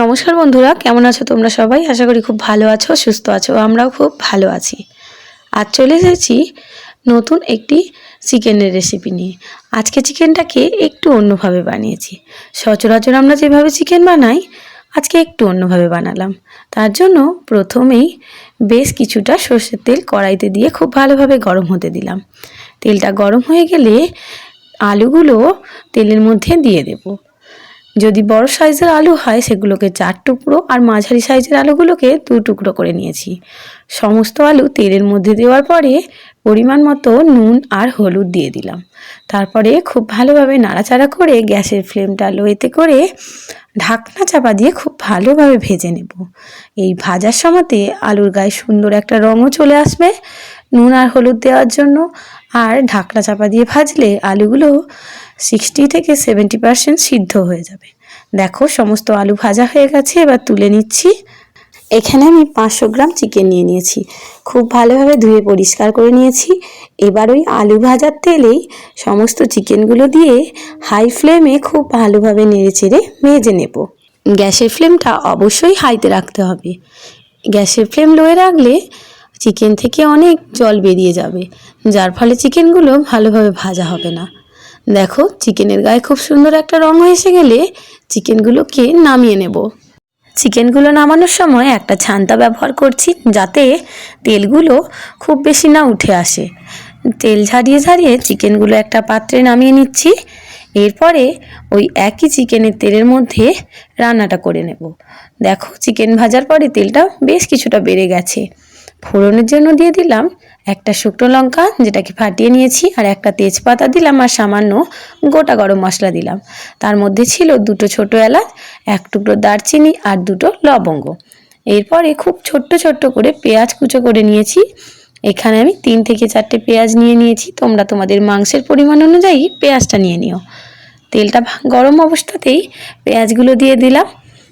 নমস্কার বন্ধুরা, কেমন আছো তোমরা সবাই? আশা করি খুব ভালো আছো, সুস্থ আছো, আমরাও খুব ভালো আছি। আজ চলে এসেছি নতুন একটি চিকেনের রেসিপি নিয়ে। আজকে চিকেনটাকে একটু অন্যভাবে বানিয়েছি। সচরাচর আমরা যেভাবে চিকেন বানাই, আজকে একটু অন্যভাবে বানালাম। তার জন্য প্রথমেই বেশ কিছুটা সর্ষের তেল কড়াইতে দিয়ে খুব ভালোভাবে গরম হতে দিলাম। তেলটা গরম হয়ে গেলে আলুগুলো তেলের মধ্যে দিয়ে দেবো। যদি বড় সাইজের আলু হয়, সেগুলোকে চার টুকরো আর মাঝারি সাইজের আলুগুলোকে দু টুকরো করে নিয়েছি। সমস্ত আলু তেলের মধ্যে দেওয়ার পরে পরিমাণ মতো নুন আর হলুদ দিয়ে দিলাম। তারপরে খুব ভালোভাবে নাড়াচাড়া করে গ্যাসের ফ্লেমটা লোয়েতে করে ঢাকনা চাপা দিয়ে খুব ভালোভাবে ভেজে নেব। এই ভাজার সময়তে আলুর গায়ে সুন্দর একটা রঙও চলে আসবে নুন আর হলুদ দেওয়ার জন্য। আর ঢাকনা চাপা দিয়ে ভাজলে আলুগুলো সিক্সটি থেকে সেভেন্টি পার্সেন্ট সিদ্ধ হয়ে যাবে। দেখো, সমস্ত আলু ভাজা হয়ে গেছে, এবার তুলে নিচ্ছি। এখানে আমি পাঁচশো গ্রাম চিকেন নিয়ে নিয়েছি। খুব ভালোভাবে ধুয়ে পরিষ্কার করে নিয়েছি। এবার ওই আলু ভাজার তেলেই সমস্ত চিকেনগুলো দিয়ে হাই ফ্লেমে খুব ভালোভাবে নেড়ে চেড়ে ভেজে নেব। গ্যাসের ফ্লেমটা অবশ্যই হাইতে রাখতে হবে। গ্যাসের ফ্লেম লোয়ে রাখলে চিকেন থেকে অনেক জল বেরিয়ে যাবে, যার ফলে চিকেনগুলো ভালোভাবে ভাজা হবে না। দেখো, চিকেনের গায়ে খুব সুন্দর একটা রং এসে গেলে চিকেনগুলোকে নামিয়ে নেব। চিকেনগুলো নামানোর সময় একটা ছান্তা ব্যবহার করছি যাতে তেলগুলো খুব বেশি না উঠে আসে। তেল ঝারিয়ে ঝারিয়ে চিকেনগুলো একটা পাত্রে নামিয়ে নিচ্ছি। এরপরে ওই একই চিকেনের তেলের মধ্যে রান্নাটা করে নেব। দেখো, চিকেন ভাজার পরে তেলটা বেশ কিছুটা বেড়ে গেছে। ফোড়নের জন্য দিয়ে দিলাম একটা শুকনো লঙ্কা, যেটাকে ফাটিয়ে নিয়েছি, আর একটা তেজপাতা দিলাম, আর সামান্য গোটা গরম মশলা দিলাম। তার মধ্যে ছিল দুটো ছোট এলাচ, এক টুকরো দারচিনি, আর দুটো লবঙ্গ। এরপরে খুব ছোট্ট ছোট্ট করে পেঁয়াজ কুচো করে নিয়েছি। এখানে আমি তিন থেকে চারটে পেঁয়াজ নিয়ে নিয়েছি। তোমরা তোমাদের মাংসের পরিমাণ অনুযায়ী পেঁয়াজটা নিয়ে নিও। তেলটা গরম অবস্থাতেই পেঁয়াজগুলো দিয়ে দিলাম।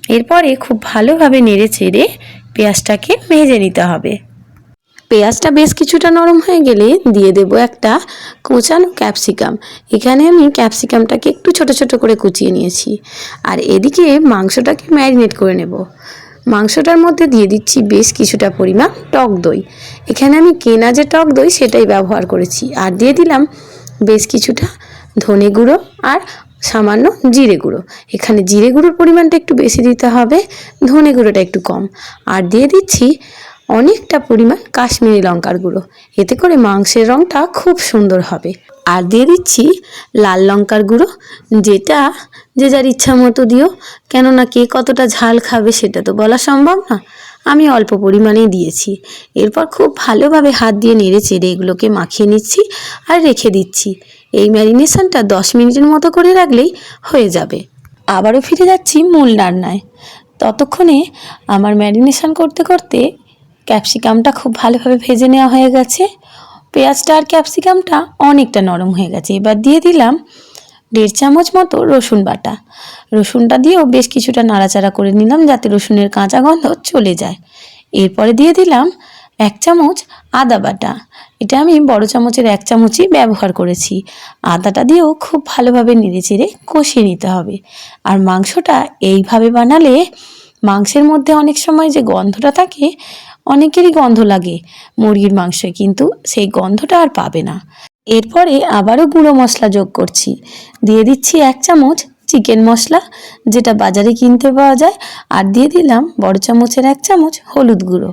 এরপরে খুব ভালোভাবে নেড়ে চেড়ে পেঁয়াজটাকে ভেজে নিতে হবে। পেঁয়াজটা বেশ কিছুটা নরম হয়ে গেলে দিয়ে দেব একটা কোচানো ক্যাপসিকাম। এখানে আমি ক্যাপসিকামটাকে একটু ছোট ছোট করে কুচিয়ে নিয়েছি। আর এদিকে মাংসটাকে ম্যারিনেট করে নেব। মাংসটার মধ্যে দিয়ে দিচ্ছি বেশ কিছুটা পরিমাণ টক দই। এখানে আমি কেনা যে টক দই সেটাই ব্যবহার করেছি। আর দিয়ে দিলাম বেশ কিছুটা ধনে গুঁড়ো আর সামান্য জিরে গুঁড়ো। এখানে জিরে গুঁড়োর পরিমাণটা একটু বেশি দিতে হবে, ধনে গুঁড়োটা একটু কম। আর দিয়ে দিচ্ছি অনেকটা পরিমাণ কাশ্মীরি লঙ্কার গুঁড়ো। এতে করে মাংসের রঙটা খুব সুন্দর হবে। আর দিয়ে দিচ্ছি লাল লঙ্কার গুঁড়ো, যেটা যে যার ইচ্ছা মতো দিও। কেননা কে কতটা ঝাল খাবে সেটা তো বলা সম্ভব না। আমি অল্প পরিমাণেই দিয়েছি। এরপর খুব ভালোভাবে হাত দিয়ে নেড়ে চেড়ে এগুলোকে মাখিয়ে নিচ্ছি আর রেখে দিচ্ছি। এই ম্যারিনেশনটা দশ মিনিটের মতো করে রাখলেই হয়ে যাবে। আবারও ফিরে যাচ্ছি মূল রান্নায়। ততক্ষণে আমার ম্যারিনেশন করতে করতে ক্যাপসিকামটা খুব ভালোভাবে ভেজে নেওয়া হয়ে গেছে। পেঁয়াজটা আর ক্যাপসিকামটা অনেকটা নরম হয়ে গেছে। এবার দিয়ে দিলাম দেড় চামচ মতো রসুন বাটা। রসুনটা দিয়েও বেশ কিছুটা নাড়াচাড়া করে নিলাম যাতে রসুনের কাঁচা গন্ধ চলে যায়। এরপরে দিয়ে দিলাম এক চামচ আদা বাটা। এটা আমি বড় চামচের এক চামচই ব্যবহার করেছি। আদাটা দিয়েও খুব ভালোভাবে নেড়ে চেড়ে কষিয়ে নিতে হবে। আর মাংসটা এইভাবে বানালে মাংসের মধ্যে অনেক সময় যে গন্ধটা থাকে অনেকেরই গন্ধ লাগে, মুরগির মাংসে কিন্তু সেই গন্ধটা আর পাবে না। এরপরে আবারও গুঁড়ো মশলা যোগ করছি। দিয়ে দিচ্ছি এক চামচ চিকেন মশলা, যেটা বাজারে কিনতে পাওয়া যায়, আর দিয়ে দিলাম বড় চামচের এক চামচ হলুদ গুঁড়ো।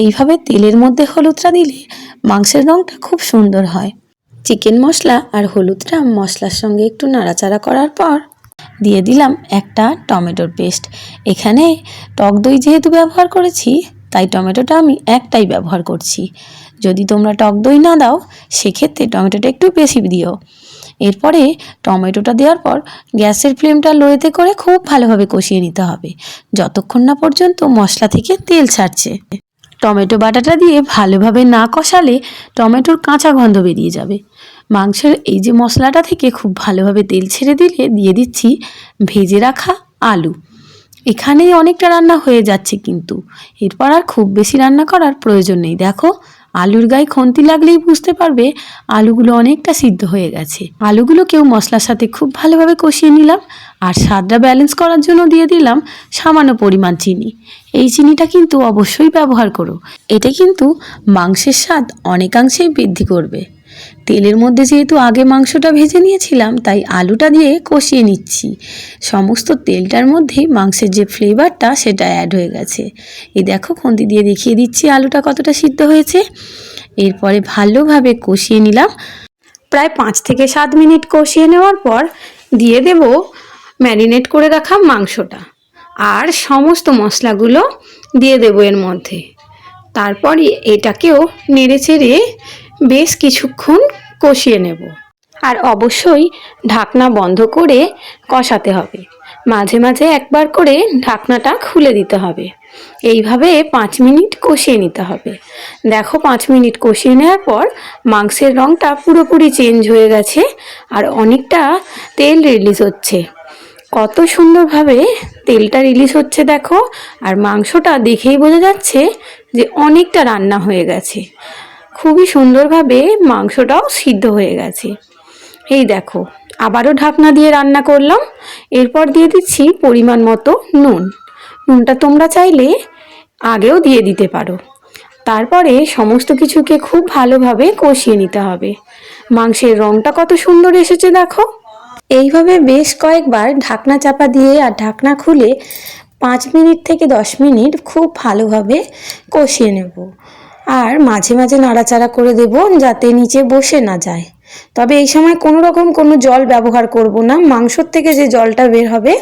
এইভাবে তেলের মধ্যে হলুদটা দিলে মাংসের রঙটা খুব সুন্দর হয়। চিকেন মশলা আর হলুদটা মশলার সঙ্গে একটু নাড়াচাড়া করার পর দিয়ে দিলাম একটা টমেটোর পেস্ট। এখানে টক দই যেহেতু ব্যবহার করেছি তাই টমেটোটা আমি একটাই ব্যবহার করছি। যদি তোমরা টক দই না দাও, সেক্ষেত্রে টমেটোটা একটু বেশি দিও। এরপরে টমেটোটা দেওয়ার পর গ্যাসের ফ্লেমটা লোয়েতে করে খুব ভালোভাবে কষিয়ে নিতে হবে। যতক্ষণ না পর্যন্ত মশলা থেকে তেল ছাড়ছে। টমেটো বাটাটা দিয়ে ভালোভাবে না কষালে টমেটোর কাঁচা গন্ধ বেরিয়ে যাবে। মাংসের এই যে মশলাটা থেকে খুব ভালোভাবে তেল ছেড়ে দিলে, দিয়ে দিচ্ছি ভেজে রাখা আলু। এখানেই অনেকটা রান্না হয়ে যাচ্ছে কিন্তু। এরপর আর খুব বেশি রান্না করার প্রয়োজন নেই। দেখো, আলুর গায়ে খন্তি লাগলেই বুঝতে পারবে আলুগুলো অনেকটা সিদ্ধ হয়ে গেছে। আলুগুলোকেও মশলার সাথে খুব ভালোভাবে কষিয়ে নিলাম আর স্বাদটা ব্যালেন্স করার জন্য দিয়ে দিলাম সামান্য পরিমাণ চিনি। এই চিনিটা কিন্তু অবশ্যই ব্যবহার করো। এটা কিন্তু মাংসের স্বাদ অনেকাংশেই বৃদ্ধি করবে। তেলের মধ্যে যেহেতু আগে মাংসটা ভেজে নিয়েছিলাম, তাই আলুটা দিয়ে কষিয়ে নিচ্ছি। সমস্ত তেলটার মধ্যেই মাংসের যে ফ্লেভারটা, সেটা অ্যাড হয়ে গেছে। এই দেখো, খুন্তি দিয়ে দেখিয়ে দিচ্ছি আলুটা কতটা সিদ্ধ হয়েছে। এরপরে ভালোভাবে কষিয়ে নিলাম। প্রায় পাঁচ থেকে সাত মিনিট কষিয়ে নেওয়ার পর দিয়ে দেব ম্যারিনেট করে রাখা মাংসটা। আর সমস্ত মশলাগুলো দিয়ে দেবো এর মধ্যে। তারপরে এটাকেও নেড়ে চেড়ে বেশ কিছুক্ষণ কষিয়ে নেব। আর অবশ্যই ঢাকনা বন্ধ করে কষাতে হবে। মাঝে মাঝে একবার করে ঢাকনাটা খুলে দিতে হবে। এইভাবে পাঁচ মিনিট কষিয়ে নিতে হবে। দেখো পাঁচ মিনিট কষিয়ে নেওয়ার পর মাংসের রঙটা পুরোপুরি চেঞ্জ হয়ে গেছে আর অনেকটা তেল রিলিজ হচ্ছে। কত সুন্দরভাবে তেলটা রিলিজ হচ্ছে দেখো। আর মাংসটা দেখেই বোঝা যাচ্ছে যে অনেকটা রান্না হয়ে গেছে। খুবই সুন্দরভাবে মাংসটাও সিদ্ধ হয়ে গেছে। এই দেখো, আবারও ঢাকনা দিয়ে রান্না করলাম। এরপর দিয়ে দিচ্ছি পরিমাণ মতো নুন। নুনটা তোমরা চাইলে আগেও দিয়ে দিতে পারো। তারপরে সমস্ত কিছুকে খুব ভালোভাবে কষিয়ে নিতে হবে। মাংসের রঙটা কত সুন্দর এসেছে দেখো। এইভাবে বেশ কয়েকবার ঢাকনা চাপা দিয়ে আর ঢাকনা খুলে পাঁচ মিনিট থেকে দশ মিনিট খুব ভালোভাবে কষিয়ে নেব। আর মাঝে মাঝে নাড়াচাড়া করে দেব যাতে নিচে বসে না যায়। তবে এই সময় কোনো রকম কোনো জল ব্যবহার করব না। মাংসর থেকে যে জলটা বের হবে,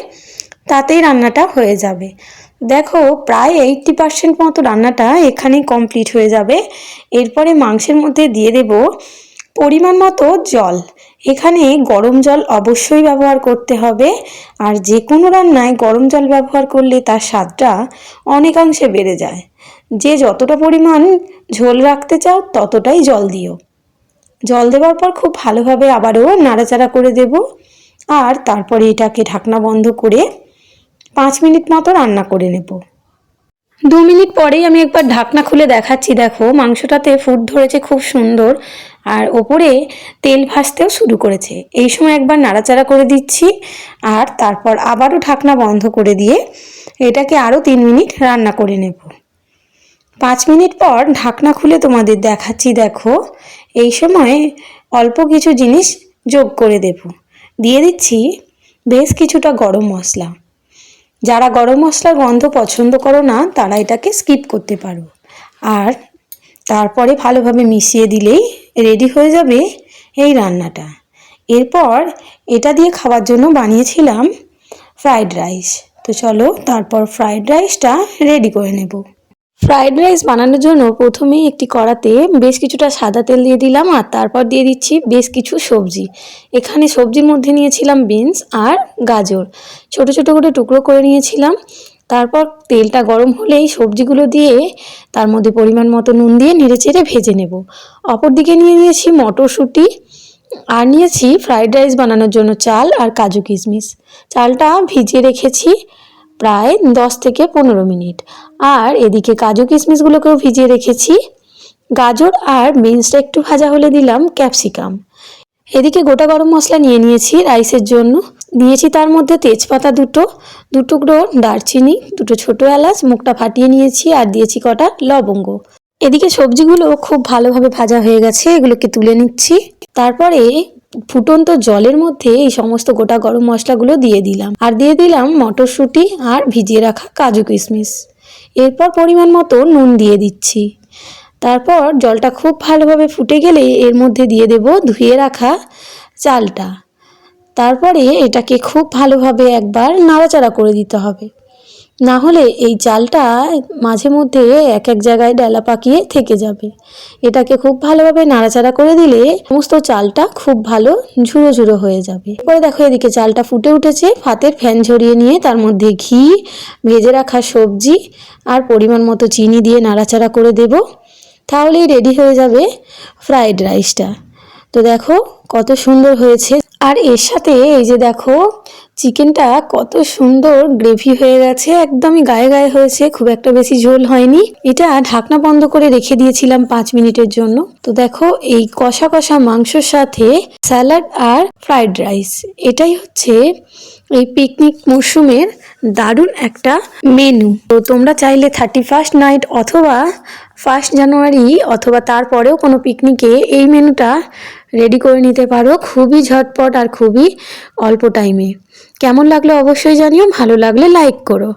তাতেই রান্নাটা হয়ে যাবে। দেখো, প্রায় এইটটি পার্সেন্ট মতো রান্নাটা এখানেই কমপ্লিট হয়ে যাবে। এরপরে মাংসের মধ্যে দিয়ে দেব পরিমাণ মতো জল। এখানে গরম জল অবশ্যই ব্যবহার করতে হবে। আর যে কোনো রান্নায় গরম জল ব্যবহার করলে তার স্বাদটা অনেকাংশে বেড়ে যায়। যে যতটা পরিমাণ ঝোল রাখতে চাও ততটাই জল দিও। জল দেওয়ার পর খুব ভালোভাবে আবারও নাড়াচাড়া করে দেব আর তারপরে এটাকে ঢাকনা বন্ধ করে পাঁচ মিনিট মতো রান্না করে নেব। দু মিনিট পরেই আমি একবার ঢাকনা খুলে দেখাচ্ছি। দেখো, মাংসটাতে ফুট ধরেছে খুব সুন্দর আর ওপরে তেল ভাসতেও শুরু করেছে। এই সময় একবার নাড়াচাড়া করে দিচ্ছি আর তারপর আবারও ঢাকনা বন্ধ করে দিয়ে এটাকে আরও তিন মিনিট রান্না করে নেব। পাঁচ মিনিট পর ঢাকনা খুলে তোমাদের দেখাচ্ছি, দেখো। এই সময় অল্প কিছু জিনিস যোগ করে দেব। দিয়ে দিচ্ছি বেশ কিছুটা গরম মশলা। যারা গরম মশলার গন্ধ পছন্দ করো না, তারা এটাকে স্কিপ করতে পারো। আর তারপরে ভালোভাবে মিশিয়ে দিলেই রেডি হয়ে যাবে এই রান্নাটা। এরপর এটা দিয়ে খাওয়ার জন্য বানিয়েছিলাম ফ্রাইড রাইস। তো চলো, তারপর ফ্রাইড রাইসটা রেডি করে নেব। ফ্রাইড রাইস বানানোর জন্য প্রথমেই একটি কড়াতে বেশ কিছুটা সাদা তেল দিয়ে দিলাম আর তারপর দিয়ে দিচ্ছি বেশ কিছু সবজি। এখানে সবজির মধ্যে নিয়েছিলাম বিনস আর গাজর। ছোট ছোট করে টুকরো করে নিয়েছিলাম। তারপর তেলটা গরম হলেই সবজিগুলো দিয়ে তার মধ্যে পরিমাণ মতো নুন দিয়ে নেড়ে চেড়ে ভেজে নেব। অপর দিকে নিয়ে নিয়েছি মটরশুঁটি আর নিয়েছি ফ্রাইড রাইস বানানোর জন্য চাল আর কাজু কিশমিশ। চালটা ভিজিয়ে রেখেছি। প্রায় দশ থেকে পনেরো মিনিট। আর এদিকে কাজু কিশমিশগুলোকেও ভিজিয়ে রেখেছি। গাজর আর বিনসটা একটু ভাজা হলে দিলাম ক্যাপসিকাম। এদিকে গোটা গরম মশলা নিয়ে নিয়েছি রাইসের জন্য। দিয়েছি তার মধ্যে তেজপাতা দুটো, দু টুকরো দারচিনি, দুটো ছোটো এলাচ, মুখটা ফাটিয়ে নিয়েছি আর দিয়েছি কটা লবঙ্গ। এদিকে সবজিগুলো খুব ভালোভাবে ভাজা হয়ে গেছে, এগুলোকে তুলে নিচ্ছি। তারপরে ফুটন্ত জলের মধ্যে এই সমস্ত গোটা গরম মশলাগুলো দিয়ে দিলাম। আর দিয়ে দিলাম মটরশুঁটি আর ভিজিয়ে রাখা কাজু কিশমিশ। এরপর পরিমাণ মতো নুন দিয়ে দিচ্ছি। তারপর জলটা খুব ভালোভাবে ফুটে গেলে এর মধ্যে দিয়ে দেব ধুয়ে রাখা চালটা। তারপরে এটাকে খুব ভালোভাবে একবার নাড়াচাড়া করে দিতে হবে। না হলে এই চালটা মাঝে মধ্যে এক এক জায়গায় ডালা পাকিয়ে থেকে যাবে। এটাকে খুব ভালোভাবে নাড়াচাড়া করে দিলে সমস্ত চালটা খুব ভালো ঝুড়ো ঝুড়ো হয়ে যাবে। এরপরে দেখো এদিকে চালটা ফুটে উঠেছে। ভাতের ফ্যান ঝরিয়ে নিয়ে তার মধ্যে ঘি, ভেজে রাখা সবজি আর পরিমাণ মতো চিনি দিয়ে নাড়াচাড়া করে দেব। তাহলেই রেডি হয়ে যাবে ফ্রাইড রাইসটা। তো দেখো কত সুন্দর হয়েছে। আর এর সাথে এই যে দেখো, চিকেনটা কত সুন্দর গ্রেভি হয়ে গেছে, একদমই গায়ে গায়ে হয়েছে, খুব একটা বেশি ঝোল হয়নি। এটা ঢাকনা বন্ধ করে রেখে দিয়েছিলাম পাঁচ মিনিটের জন্য। তো দেখো, এই কষা কষা মাংসর সাথে স্যালাড আর ফ্রাইড রাইস। এটাই হচ্ছে এই পিকনিক মরশুমের দারুণ একটা মেনু। তো তোমরা চাইলে থার্টি ফার্স্ট নাইট অথবা ফার্স্ট জানুয়ারি অথবা তারপরেও কোনো পিকনিকে এই মেনুটা রেডি করে নিতে পারো। খুবই ঝটপট আর খুবই অল্প টাইমে কেমন লাগল অবশ্যই জানিও, ভালো লাগলে লাইক করো।